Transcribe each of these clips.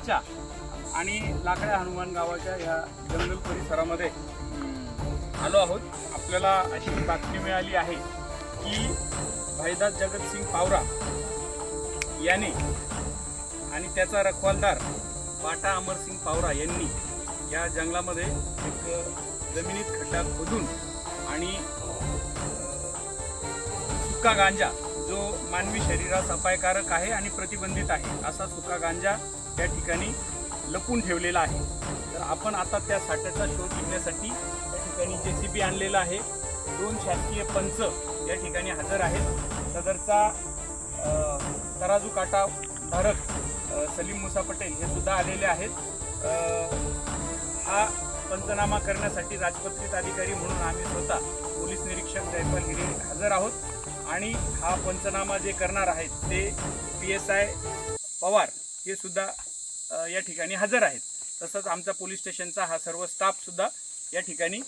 गावाच्या आणि लाकड्या हनुमान गावाच्या या जंगल परिसरामध्ये आलो आहोत. आपल्याला अशी बातमी मिळाली आहे की भाईदास जगतसिंग पावरा याने आणि त्याचा रखवालदार बाटा अमरसिंग पावरा यांनी या जंगलामध्ये एक जमिनीत खड्डा खोदून आणि सुका गांजा जो मानवी शरीरास अपायकारक आहे आणि प्रतिबंधित आहे असा सुका गांजा या ठिकाणी लपून ठेवलेला आहे. तर आपण आता त्या साठ्याचा शोध घेण्यासाठी त्या ठिकाणी जे सी बी आणलेला आहे. दोन शासकीय पंच या ठिकाणी हजर आहेत. सदरचा तराजू काटा धारक सलीम मुसा पटेल हे सुद्धा आलेले आहेत. हा पंचनामा करण्यासाठी राजपत्रित अधिकारी म्हणून आम्ही स्वतः पोलीस निरीक्षक जयपाल हिरे हजर आहोत. आणि हा पंचनामा जे करणार आहेत ते पी एस आय पवार हे सुद्धा या ठिकाणी हजर आहेत. तसंच आमचा पोलीस स्टेशनचा हा सर्व स्टाफसुद्धा या ठिकाणी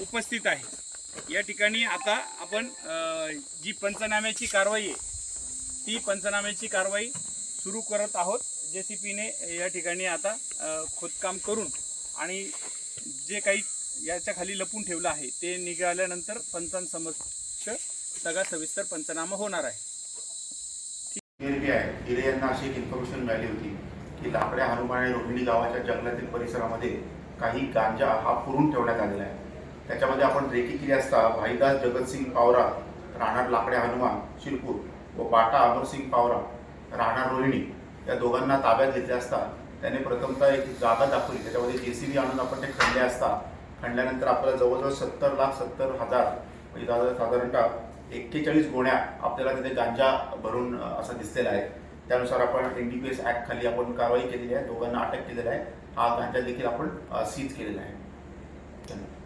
उपस्थित आहे. या ठिकाणी आता आपण जी पंचनाम्याची कारवाई आहे ती पंचनाम्याची कारवाई सुरू करत आहोत. जे सी पीने या ठिकाणी आता खोदकाम करून आणि जे काही याच्या खाली लपून ठेवलं आहे ते निघाल्यानंतर पंचांसमक्ष सगळा सविस्तर पंचनामा होणार आहे. हिरगे हिरे यांना अशी एक इन्फॉर्मेशन मिळाली होती की लाकड्या हनुमान आणि रोहिणी गावाच्या जंगलातील परिसरामध्ये काही गांजा हा पुरून ठेवण्यात आलेला आहे. त्याच्यामध्ये आपण रेकी केली असता भाईदास जगतसिंग पावरा राहणार लाकड्या हनुमान शिरपूर व बाटा अमरसिंग पावरा राहणार रोहिणी या दोघांना ताब्यात घेतले असता त्याने प्रथमतः एक जागा दाखवली. त्याच्यामध्ये जे सी बी आणून आपण ते खणले असता खणल्यानंतर आपल्याला जवळजवळ सत्तर लाख सत्तर हजार म्हणजे साधारणतः एक्केचाळीस गोण्या आपल्याला तिथे गांजा भरून असं दिसलेला आहे. त्यानुसार आपण N D P S act खाली आपण कारवाई केलेली आहे. दोघांना अटक केलेला आहे. हा गांजा देखील आपण सीज केलेला आहे. धन्यवाद.